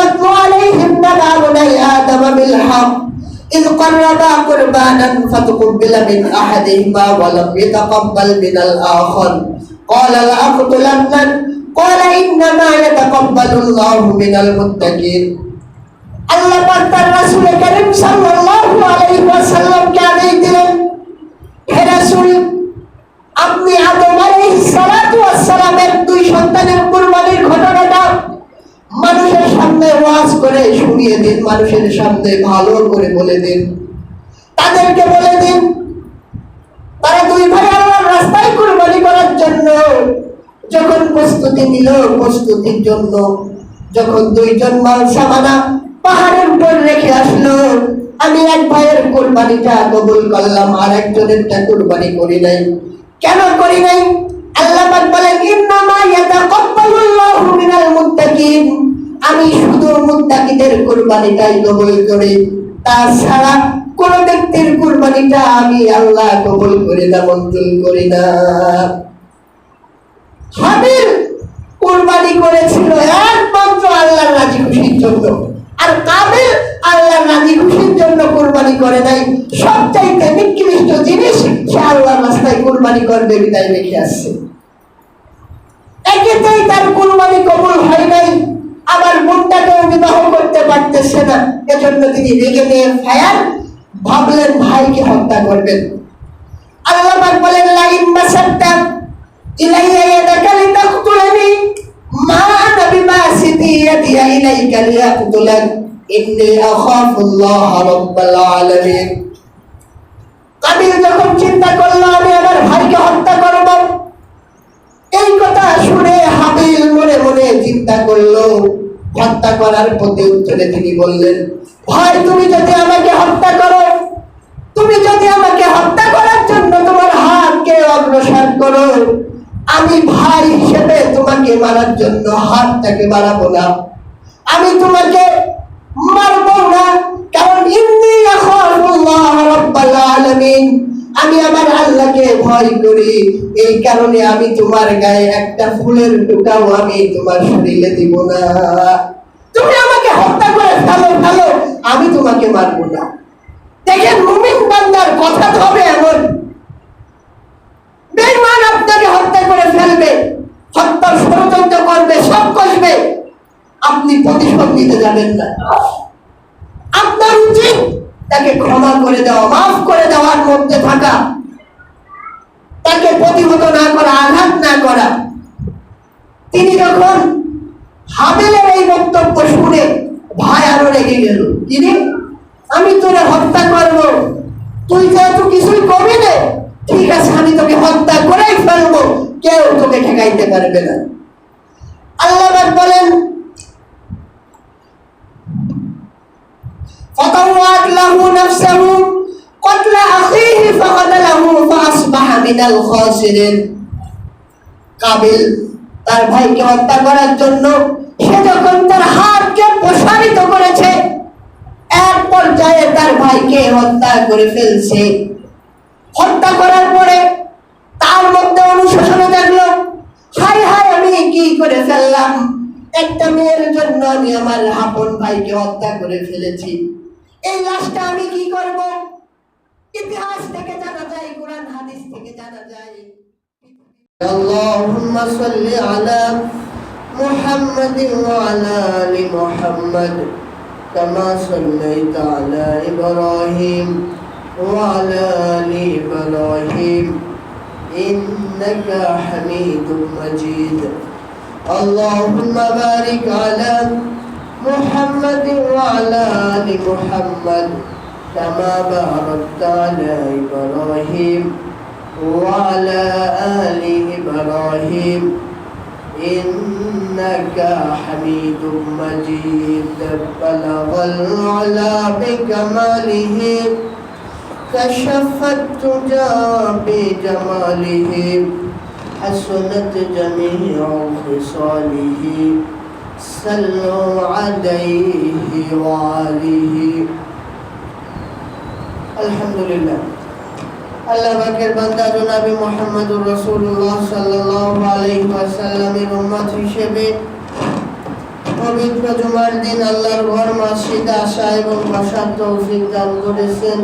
واتل عليهم نبأ بني آدم بالحق إذ قربا قربانا فتقبل من أحدهما ولم يتقبل من الآخر قال لأقتلنك قال إنما يتقبل الله من المتقين আল্লাহ পাক তার রাসূল করিম সাল্লাল্লাহু আলাইহি ওয়াসাল্লামকে আদেশ দিলেন হে রাসূল আপনি আদম আলাইহিস সালাতু ওয়াস সালামের দুই সন্তানের কুরবানির ঘটনাটা মানুষের সামনে ওয়াজ করে শুনিয়ে দিন, মানুষের সামনে ভালো করে বলে দিন। তাদেরকে বলে দিন, তারা দুই ভাই আল্লাহর রাস্তায় কুরবানি করার জন্য যখন প্রস্তুতি নিল, প্রস্তুতির জন্য যখন দুইজন মাল সামানা পাহাড়ের উপর রেখে আসলো, আমি এক ভাইয়ের কোরবানিটা কবুল করলাম, আর একজনেরটা কোরবানি করি নাই। কেন করি নাই? আল্লাহ বলেন, ইন্নামা ইয়াতাকাব্বালুল্লাহু মিনাল মুত্তাকিন। আমি শুধু মুত্তাকিদের কোরবানিটাই কবুল করি। তাছাড়া কোন ব্যক্তির কোরবানিটা আমি আল্লাহ কবুল করি না করি না। হাবিল কোরবানি করেছিল একমাত্র আল্লাহর রাজি খুশির জন্য। আর কাবিল আল্লাহর রাজি খুশির জন্য কোরবানি করে নাই। সবচাইতে নিকৃষ্ট জিনিস সে আল্লাহর রাস্তায় কোরবানি করবে, বিদায় রেখে আসছে। একেতেই তার কোরবানি কবুল হয় নাই। আবার বোনটাকেও বিবাহ করতে পারতেছে না। এজন্য তিনি রেগে নিয়ে ফায়ার ভাবলেন, ভাইকে হত্যা করবেন। আল্লাহ বলেন, লাইন বাসাত্তা ইলাইয়া ইয়াদাকা লিতাকতুলানি মা আনা বিবাসিতি ইয়াদিয়া ইলাইকা লিয়াকতুলাক ইন্নী আখাফুল্লাহ রাব্বাল আলামিন। কাবিল যখন চিন্তা করল, আমি আমার ভাইকে হত্যা করব? এই কথা শুনে হাবিল মনে মনে চিন্তা করল। হত্যা করার প্রতি উত্তরে তিনি বললেন, ভাই, তুমি যদি আমাকে হত্যা করো, তুমি যদি আমাকে হত্যা করার জন্য তোমার হাতকে অগ্রসর করো, আমি ভাই হিসেবে তোমাকে মারার জন্য হাতটাকে বাড়াবো না। আমি তোমাকে মারবো না, কারণ ইন্নি আলামিন আমি আমার আল্লাহকে ভয় করি। এই কারণে আমি তোমার গায়ে একটা ফুলের টুকাও আমি তোমার শরীরে দিব না। তুমি আমাকে হত্যা করে ফেলো ফেলো। আমি তোমাকে মারবো না। দেখেন, মুমিন বান্দার কথা হবে এমন। বেঈমান আপনাকে হত্যা করে ফেলবে হত্যার ষড়যন্ত্র করবে, সব করবে আপনি প্রতিশোধ নিতে যাবেন না। আপনার উচিত তাকে ক্ষমা করে দেওয়া, মাফ তার মধ্যে থাকা। তাকে প্রতিহত না করা, আঘাত না করা। তিনি যখন হাবেলের এই বক্তব্য শুনে ভাই আরও রেগে গেল তিনি আমি তোরে হত্যা করব। তুই যেহেতু কিছুই করবি না, ঠিক আছে, আমি তোকে হত্যা করেই ফেলব। কেউ তোকে ঠেকাইতে পারবে না। আল্লাহ বলেন ফতাওয়াত লাহু মিনাল খাসিরিন কাবিল তার ভাইকে হত্যা করার জন্য সে যখন তার হাতকে প্রসারিত করেছে, এক পর্যায়ে তার ভাইকে হত্যা করে ফেলছে। হত্যা করার পরে তার মধ্যে অনুশোচনা জাগলো। হায় হায় আমি কি করে ফেললাম? একটা মেয়ের জন্য আমি আমার আপন ভাইকে হত্যা করে ফেলেছি। এই লাশটা আমি কি করব? ইতিহাস থেকে জানা যায় কোরআন হাদিস থেকে জানা যায় اللهم صل على محمد وعلى ال محمد كما صليت على ابراهيم وعلى ال ابراهيم انك حميد مجيد اللهم بارك على محمد وعلى ال محمد كما باركت على إبراهيم وعلى آل إبراهيم؟ إنك حميد مجيد. بلغ العلا بكماله. كشف الدجى بجماله. حسنت جميع خصاله. صلوا عليه وعليه আলহামদুলিল্লাহ। আল্লাহ পাকের বান্দা জনাবি মোহাম্মদুর রসুল্লাহ সাল্লাল্লাহু আলাইহি ওয়াসাল্লামের উম্মত হিসেবে পবিত্র জুমার দিন আল্লাহর ঘর, মসজিদে আসা এবং বসার তৌফিক দান করেছেন।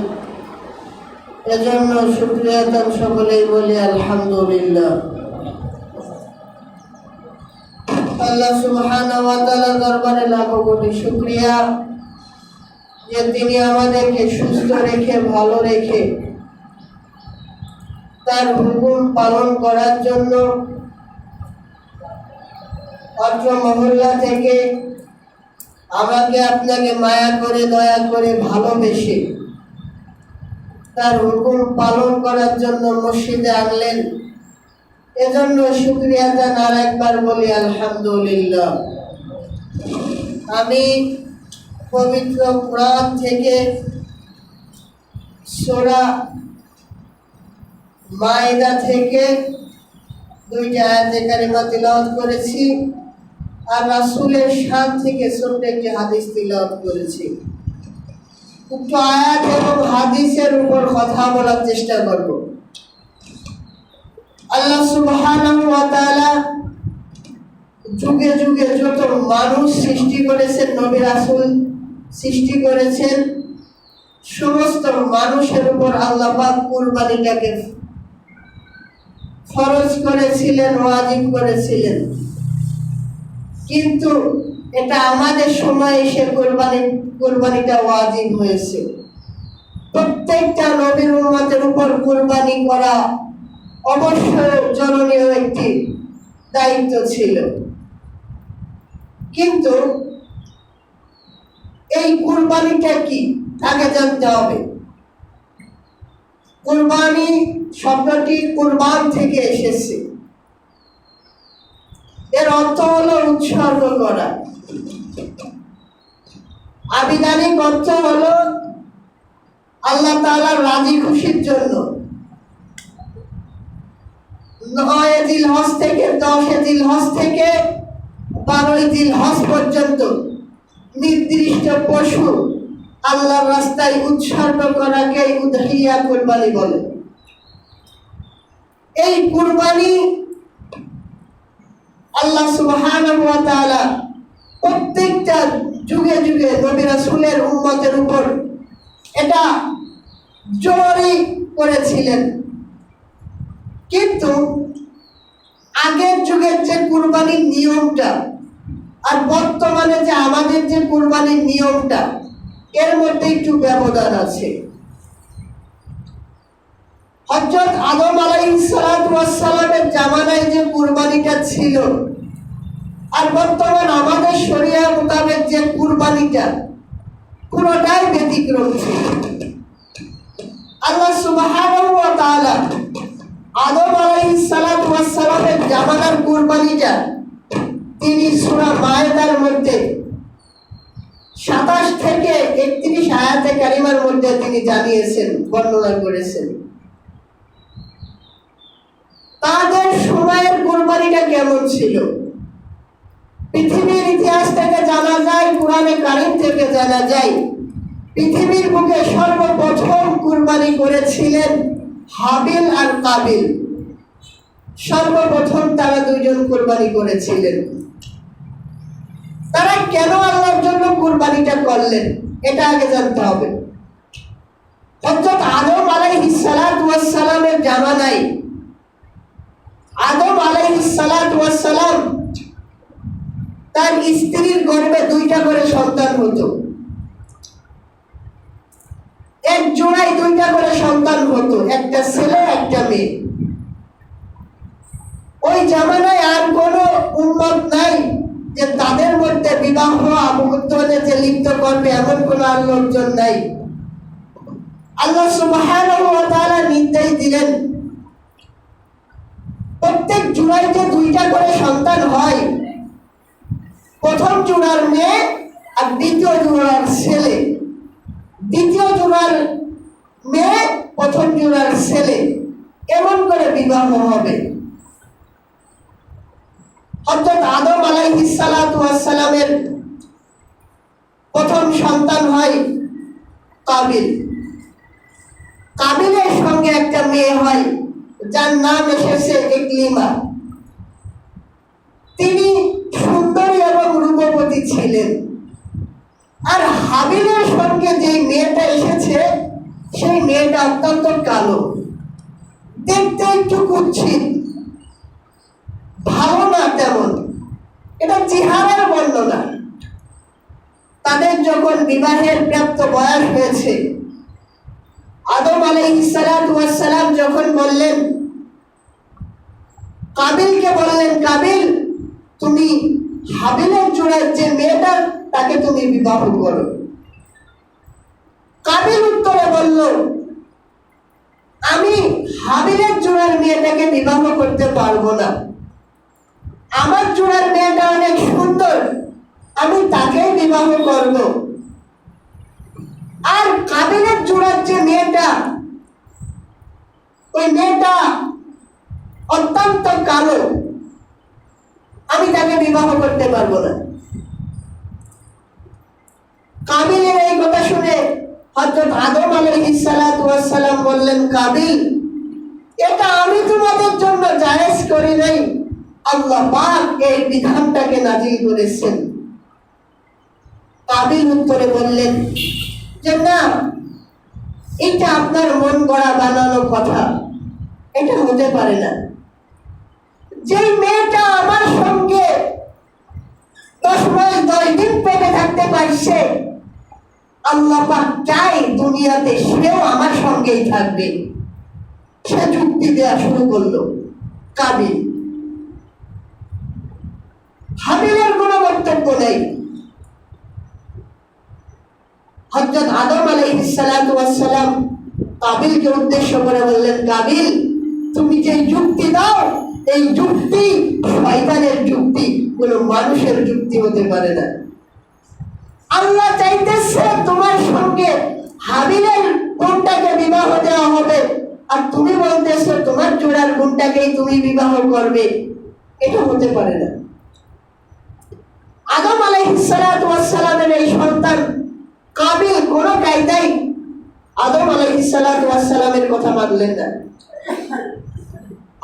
এজন্য শুক্রিয়া দান সকলেই বলি, আলহামদুলিল্লাহ। আল্লাহ সুবহানাহু ওয়া তাআলার দরবারে লাখো কোটি শুকরিয়া। যে তিনি আমাদেরকে সুস্থ রেখে, ভালো রেখে তার হুকুম পালন করার জন্য অত্র মহল্লা থেকে আমাকে আপনাকে মায়া করে, দয়া করে ভালোবেসে তার হুকুম পালন করার জন্য মসজিদে আনলেন। এজন্য শুক্রিয়া জান আর একবার বলি, আলহামদুলিল্লাহ। আমি পবিত্র কোরআন থেকে সোরা মায়দা থেকে দুইটা আয়াতে কারিমা করেছি আর রাসূলের শান থেকে ছোট্ট একটি হাদিস তিলাওয়াত করেছি। উক্ত আয়াত এবং হাদিসের উপর কথা বলার চেষ্টা করব। আল্লাহ সুবহানাহু যুগে যুগে যত মানুষ সৃষ্টি করেছেন নবী রাসূল সৃষ্টি করেছেন, সমস্ত মানুষের উপর আল্লাহ কুরবানিটাকে ফরজ করেছিলেন, ওয়াজিব করেছিলেন। কিন্তু এটা আমাদের সময় এসে কোরবানি, কোরবানিটা ওয়াজিব হয়েছে। প্রত্যেকটা নবীর উম্মতের উপর কোরবানি করা অবশ্যই জননীয় একটি দায়িত্ব ছিল। কিন্তু এই কুরবানিটা কি? তাকে জানতে হবে। কুরবানি শব্দটি কুরবান থেকে এসেছে। এর অর্থ হলো উৎসর্গ করা। আবিধানিক অর্থ হলো আল্লাহ তাআলার রাজি খুশির জন্য। নয় দিল হজ থেকে, দশে দিল হজ থেকে বারোই দিল হজ পর্যন্ত নির্দিষ্ট পশু আল্লাহর রাস্তায় উৎসর্গ করাকে উদহিয়া কুরবানি বলে। এই কুরবানি আল্লাহ তাআলা প্রত্যেকটা যুগে যুগে নবী রাসূলের উম্মতের উপর এটা জোরই করেছিলেন। কিন্তু আগের যুগের যে কুরবানির নিয়মটা আর বর্তমানে যে আমাদের যে কুরবানির নিয়মটা, এর মধ্যে একটু ব্যবধান আছে। হযরত আদম আলাইহিস সালামের জামানায় যে কুরবানিটা ছিল, আর বর্তমান আমাদের শরিয়া মোতাবেক যে কুরবানিটা, পুরোটাই ব্যতিক্রম ছিল। আল্লাহ তাআলা আদম ওয়াস জামানার কুরবানিটা তিনি সূরা মায়েদার মধ্যে সাতাশ থেকে একত্রিশ আয়াতে কারিমার মধ্যে তিনি জানিয়েছেন, বর্ণনা করেছেন। তাদের সময়ের কোরবানিটা কেমন ছিল? পৃথিবীর ইতিহাস থেকে জানা যায়, কোরআনে কারিম থেকে জানা যায়, পৃথিবীর বুকে সর্বপ্রথম কুরবানি করেছিলেন হাবিল আর কাবিল। সর্বপ্রথম তারা দুইজন কুরবানি করেছিলেন। তারা কেন আল্লাহর জন্য কুরবানিটা করলেন? এটা আগে জানতে হবে। হযরত আদম আলাইহিস সালাতু ওয়াস সালামের জামানায় আদম আলাইহিস সালাতু ওয়াস সালাম তার স্ত্রীর গর্ভে দুইটা করে সন্তান হতো। এক জোড়ায় দুইটা করে সন্তান হতো, একটা ছেলে, একটা মেয়ে। ওই জামানায় আর কোনো উন্মত নাই। যে তাদের মধ্যে বিবাহ মুহূর্তে যে লিপ্ত করবে, এমন কোনো আর লোকজন নাই। আল্লাহ সুবহানাহু নির্দেশ দিলেন, প্রত্যেক জোড়ায় দুইটা করে সন্তান হয়। প্রথম জোড়ার মেয়ে আর দ্বিতীয় জোড়ার ছেলে। দ্বিতীয় জোড়ার মেয়ে, প্রথম জোড়ার ছেলে। এমন করে বিবাহ হবে? অর্থাৎ আদম আলাইহিস সালাতু ওয়াস প্রথম সন্তান হয় কাবিল। কাবিলের সঙ্গে একটা মেয়ে হয়, যার নাম এসেছে ইকলিমা। তিনি সুন্দরী এবং রূপবতী ছিলেন। আর হাবিলের সঙ্গে যে মেয়েটা এসেছে, সেই মেয়েটা অত্যন্ত কালো। দেখতে একটু কুচ্ছিত ভালো কেমন? এটা চেহারার বর্ণনা। তাদের যখন বিবাহের প্রাপ্ত বয়স হয়েছে, আদম আলাইসালাম যখন বললেন, কাবিলকে বললেন, কাবিল, তুমি হাবিলের জোড়ার যে মেয়েটা, তাকে তুমি বিবাহ করো। কাবিল উত্তরে বলল, আমি হাবিলের জোড়ার মেয়েটাকে বিবাহ করতে পারব না। আমার জোড়ার মেয়েটা অনেক সুন্দর আমি তাকেই বিবাহ করব। আর কাবিলের জোড়ার যে মেয়েটা, ওই মেয়েটা অত্যন্ত কালো। আমি তাকে বিবাহ করতে পারব না। কাবিলের এই কথা শুনে হযরত আদম আলাইহিস সালাতু বললেন, কাবিল, এটা আমি তোমাদের জন্য জায়েজ করি নাই। আল্লাহ পাক এই বিধানটাকে নাজিল করেছেন। কাবিল উত্তরে বললেন যে না এটা আপনার মন গড়া বানানো কথা। এটা হতে পারে না। যেই মেয়েটা আমার সঙ্গে দশ মাস, দশ দিন পেটে থাকতে পারছে, আল্লাহ পাক চাই দুনিয়াতে সেও আমার সঙ্গেই থাকবে। সে যুক্তি দেওয়া শুরু করল কাবিল। হাবিলের কোনো বক্তব্য নেই। হযরত আদম আলাইহিস সালাতু কাবিলকে উদ্দেশ্য করে বললেন, কাবিল, তুমি যে যুক্তি দাও, এই যুক্তি শয়তানের যুক্তি, কোনো মানুষের যুক্তি হতে পারে না। আল্লাহ চাইতেছে তোমার সঙ্গে হাবিলের কোনটাকে বিবাহ দেওয়া হবে। আর তুমি বলতেছো, তোমার জোড়ার কোনটাকেই তুমি বিবাহ করবে। এটা হতে পারে না। আদম আলাইহিসসালামের এই সন্তান কাবিল কোনো কায়দাই আদম আলাইহিসসালামের কথা মানলেন না।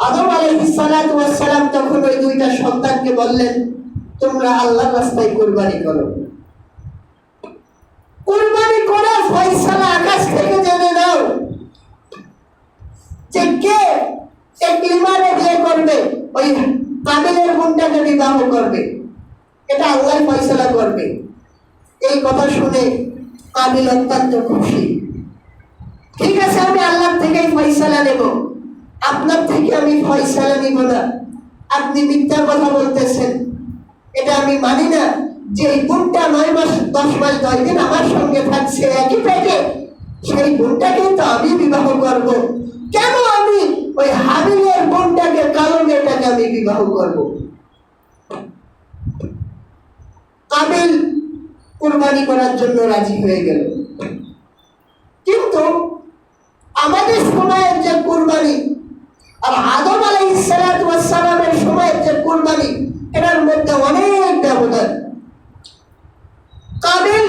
আদম আলাইহিসসালাম তখন ওই দুইটা সন্তানকে বললেন, তোমরা আল্লাহ রাস্তায় কুরবানি করো। কুরবানি করে ফয়সালা আকাশ থেকে জেনে নাও যে কে একলিমারে বিয়ে করবে, ওই কাবিলের গুণটাকে বিবাহ করবে। এটা আল্লাহ ফয়সালা করবে। এই কথা শুনে কাবিল অত্যন্ত খুশি। ঠিক আছে, আমি আল্লাহ থেকেই ফয়সালা নেব। আপনার থেকে আমি ফয়সালা নিব না। আপনি মিথ্যা কথা বলতেছেন। এটা আমি মানি না। যে এই গুণটা নয় মাস, দশ মাস, দশ দিন আমার সঙ্গে থাকছে, একই পেটে, সেই বোনটাকে তো আমি বিবাহ করব। কেন আমি ওই হাবিলের বোনটাকে কালো মেয়েটাকে আমি বিবাহ করব কাবিল কুরবানি করার জন্য রাজি হয়ে গেল। কিন্তু আমাদের সময়ের যে কুরবানি আর আদম আলাইসালামের সময়ের যে কুরবানি, এটার মধ্যে অনেক ব্যবধান। কাবিল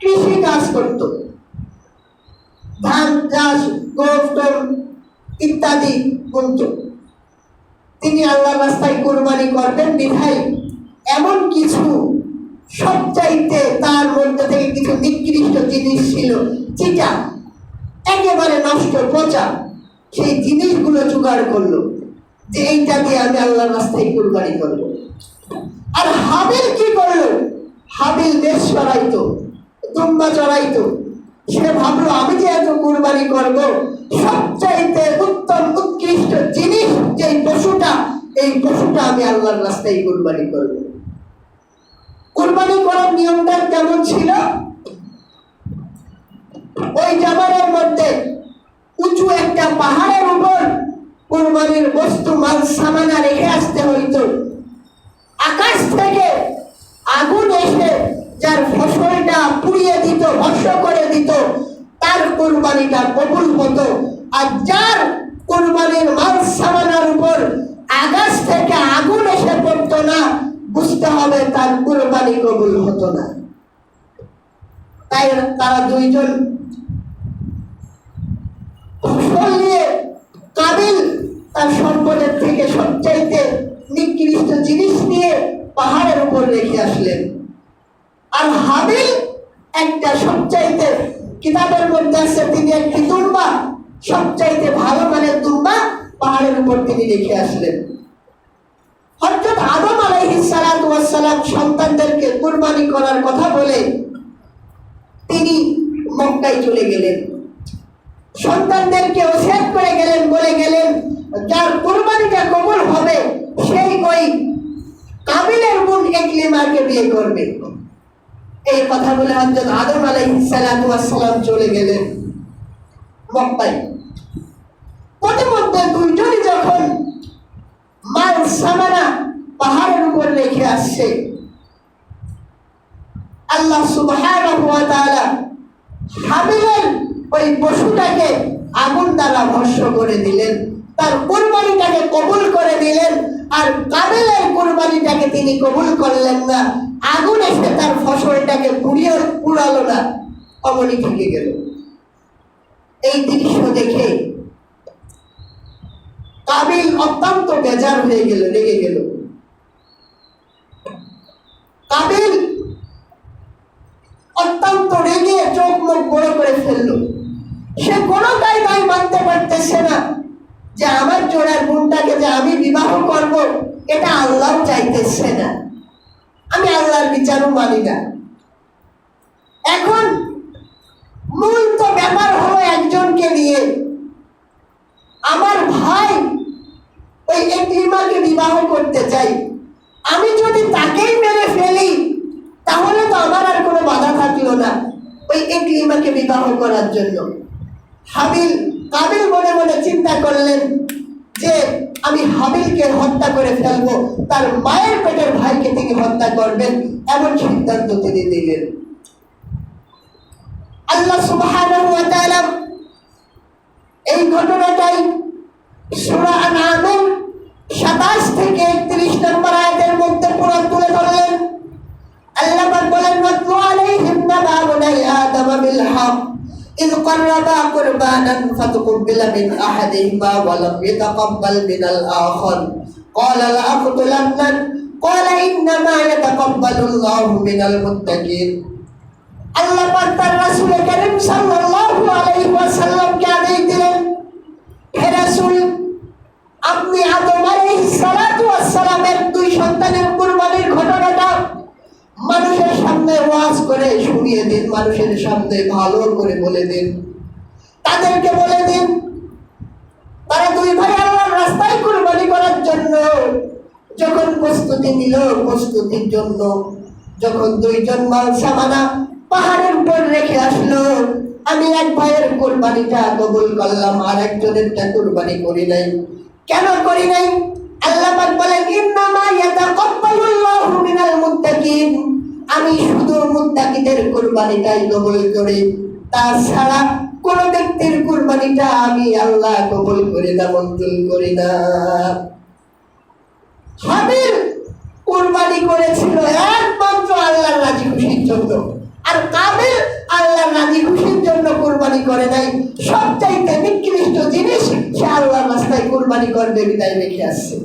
কৃষি কাজ করত। ধান চাষ গম ইত্যাদি করত তিনি আল্লাহ রাস্তায় কোরবানি করবেন বিধায় এমন কিছু সবচাইতে তার মধ্যে থেকে কিছু নিকৃষ্ট জিনিস ছিল। চিটা একেবারে নষ্ট, পচা। সেই জিনিসগুলো জোগাড় করল। যে এইটা দিয়ে আমি আল্লাহ রাস্তায় কুরবানি করব। আর হাবিল কি করল? হাবিল দেশ চড়াইতো, দুম্বা চড়াইতো। সে ভাবলো, আমি যে এত কুরবানি করব, সবচাইতে উত্তম, উৎকৃষ্ট জিনিস যে পশুটা, এই পশুটা আমি আল্লাহর রাস্তায় কুরবানি করব। কুরবানি করার নিয়মটা কেমন ছিল? ওই জামানের মধ্যে উঁচু একটা পাহাড়ের উপর কুরবানির বস্তু, মাল, সামানা রেখে আসতে হইতো। আকাশ থেকে আগুন এসে যার ফসলটা পুড়িয়ে দিত ভস্য করে দিত, তার কোরবানিটা কবুল হতো। আর যার কোরবানির মাল সামানার উপর আকাশ থেকে আগুন এসে পড়তো না বুঝতে হবে তার কোরবানি কবুল হতো না। তাই তারা দুইজন নিয়ে কাবিল তার সম্পদের থেকে সবচাইতে নিকৃষ্ট জিনিস নিয়ে পাহাড়ের উপর রেখে আসলেন। আর হাবিল একটা সবচাইতে কিতাবের মধ্যে আছে, তিনি একটি দুর্বা, সবচাইতে ভালো মানের দুর্বা পাহাড়ের উপর তিনি রেখে আসলেন। হযরত আদম আলাইহিস সালাতু ওয়াস সন্তানদেরকে কুরবানি করার কথা বলে তিনি মক্কায় চলে গেলেন। সন্তানদেরকে ওসিয়াত করে গেলেন, বলে গেলেন, যার কুরবানিটা কবুল হবে, সেই ওই কাবিলের বোন একলিমাকে বিয়ে করবে। এই কথা বলে হযরত আদম আলাইহিস সালাতু ওয়াস চলে গেলেন মক্কায়। প্রতিমধ্যে দুইজনই যখন মাল সামানা পাহাড়ের উপর রেখে আসছে। আল্লাহ সুবহানাহু ওয়া ওই পশুটাকে আগুন দ্বারা ভস্য করে দিলেন। তার কুরবানিটাকে কবুল করে দিলেন আর কাবিলের কুরবানিটাকে তিনি কবুল করলেন না। আগুন এসে তার ফসলটাকে পুড়িয়ে পুড়ালো না, অমনি থেকে গেল। এই দৃশ্য দেখে কাবিল অত্যন্ত বেজার হয়ে গেল, রেগে গেল। কাবিল অত্যন্ত রেগে চোখ মুখ বড় করে ফেলল। সে কোনো কায়দায় মানতে পারতেছে না যে আমার জোড়ার বোনটাকে যে আমি বিবাহ করব, এটা আল্লাহ চাইতেছে না। আমি আল্লাহর বিচারও মানি না। এখন মূল তো ব্যাপার হলো একজনকে নিয়ে আমার ভাই ওই একলিমাকে বিবাহ করতে চাই আমি যদি তাকেই মেরে ফেলি তাহলে তো আমার আর কোনো বাধা থাকল না ওই একলিমাকে বিবাহ করার জন্য। হাবিল, কাবিল মনে মনে চিন্তা করলেন যে আমি হাবিলকে হত্যা করে ফেলব, তার মায়ের পেটের ভাইকে তিনি হত্যা করবেন, এমন সিদ্ধান্ত তিনি নিলেন। আল্লাহ তাআলা এই ঘটনাটাই 27 থেকে 31 নম্বর আয়াতের মধ্যে পুরো তুলে ধরলেন। আল্লাহ বলেন আলাইহিম নাবা আদম إذ قربا قربانا فتقبل من أحدهما ولم يتقبل من الآخر قال لأقتلنك قال إنما يتقبل الله من المتقين আল্লাহ পাক তার রাসূল করিম সাল্লাল্লাহু আলাইহি ওয়াসাল্লামকে আদেশ দিলেন হে রাসূল আপনি আদম আলাইহিস সালাতু ওয়াস সালামের দুই সন্তানের কুরবানির ঘটনাটা মানুষের সামনে ওয়াজ করে শুনিয়ে দিন, মানুষের সামনে ভালো করে বলে দিন। তাদেরকে বলে দিন, তারা দুই ভাই আল্লাহর রাস্তায় কুরবানি করার জন্য যখন প্রস্তুতি নিল, প্রস্তুতির জন্য যখন দুইজন মাল সামানা পাহাড়ের উপর রেখে আসলো, আমি এক ভাইয়ের কোরবানিটা কবুল করলাম, আর একজনেরটা কোরবানি করি নাই। কেন করি নাই? আল্লাহ পাক বলেন, ইন্নামা ইয়াতাকাব্বালুল্লাহু মিনাল মুত্তাকিন। আমি শুধু মুত্তাকিদের কোরবানিটাই কবুল করি। তাছাড়া কোন ব্যক্তির কোরবানিটা আমি আল্লাহ কবুল করি না, মঞ্জুর করি না। হাবিল কোরবানি করেছিল একমাত্র আল্লাহর রাজি খুশির জন্য। আর কাবিল আল্লাহর রাজি খুশির জন্য কোরবানি করে নাই। সবচাইতে নিকৃষ্ট জিনিস সে আল্লাহর রাস্তায় কোরবানি করবে, বিদায় রেখে আসছে।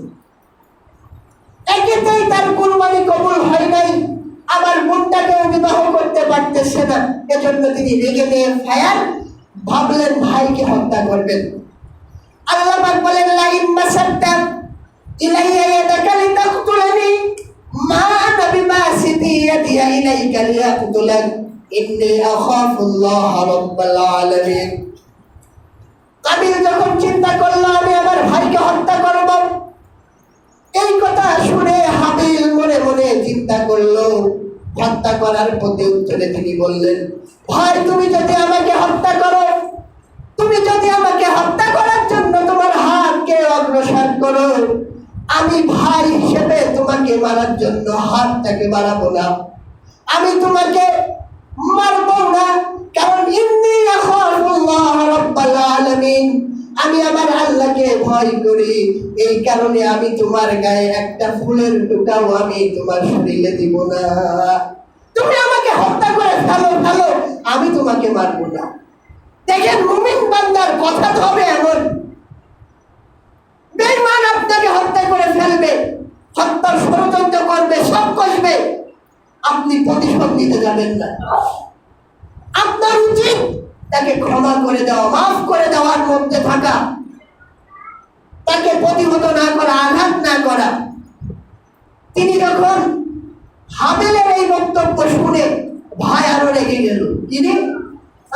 একেতেই তার কোরবানি কবুল হয় নাই। আবার বোনটাকেও বিবাহ করতে পারতেছে না। এজন্য তিনি রেগে নিয়ে ফায়ার ভাবলেন, ভাইকে হত্যা করবেন। আল্লাহ বলেন, লাইন মাসাত্তা ইলাইয়া ইয়াদাকা লিতাকতুলানি মা আনা বিমাসিতি ইয়াদিয়া ইলাইকা লিয়াকতুলাক ইন্নী আখাফুল্লাহ রাব্বাল আলামিন। কাবিল যখন চিন্তা করল, আমি আমার ভাইকে হত্যা করব? এই কথা শুনে হাবিল মনে মনে চিন্তা করল। হত্যা করার প্রতি উত্তরে তিনি বললেন, ভাই, তুমি যদি আমাকে হত্যা করো, তুমি যদি আমাকে হত্যা করার জন্য তোমার হাতকে অগ্রসর করো, আমি ভাই হিসেবে তোমাকে মারার জন্য হাতটাকে বাড়াবো না। আমি তোমাকে আমি আমার আল্লাহকে ভয় করি। এই কারণে আমি তোমার গায়ে একটা ফুলের টুকাও আমি তোমার শরীরে দিব না। তুমি আমাকে হত্যা করে ফেলো ফেলো, আমি তোমাকে মারবো না। দেখেন মুমিন বান্দার কথা তো হবে এমন বেঈমান আপনাকে হত্যা করে ফেলবে হত্যার ষড়যন্ত্র করবে সব করবে আপনি প্রতিশোধ নিতে যাবেন না। আপনার উচিত তাকে ক্ষমা করে দেওয়া, মাফ করে দেওয়ার মধ্যে থাকা। তাকে প্রতিহত না করা, আঘাত না করা। তিনি যখন হাবেলের এই বক্তব্য শুনে ভাই আরও রেগে গেল তিনি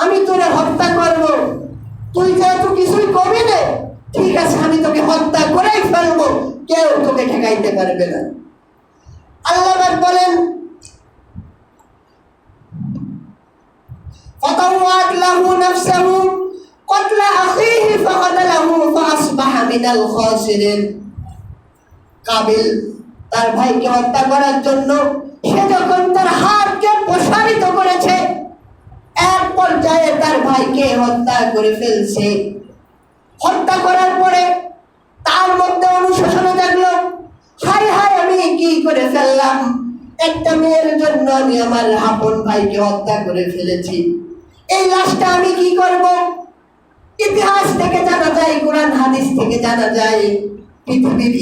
আমি তোরে হত্যা করব। তুই যেহেতু কিছুই করবি না, ঠিক আছে, আমি তোকে হত্যা করেই ফেলব। কেউ তোকে ঠেকাইতে পারবে না। আল্লাহ বলেন فطوعت له نفسه قتل أخيه فقتله فأصبح من الخاسرين কাবিল তার ভাইকে হত্যা করার জন্য সে যখন তার হাতকে প্রসারিত করেছে এক পর্যায়ে তার ভাইকে হত্যা করে ফেলছে হত্যা করার পরে তার মধ্যে অনুশোচনা জাগলো হাই হাই আমি কি করে ফেললাম একটা মেয়ের জন্য আমি আমার আপন ভাইকে হত্যা করে ফেলেছি এই লাশটা আমি কি করব? ইতিহাস থেকে জানা যায়, কোরআন, হাদিস থেকে জানা যায়, পৃথিবীর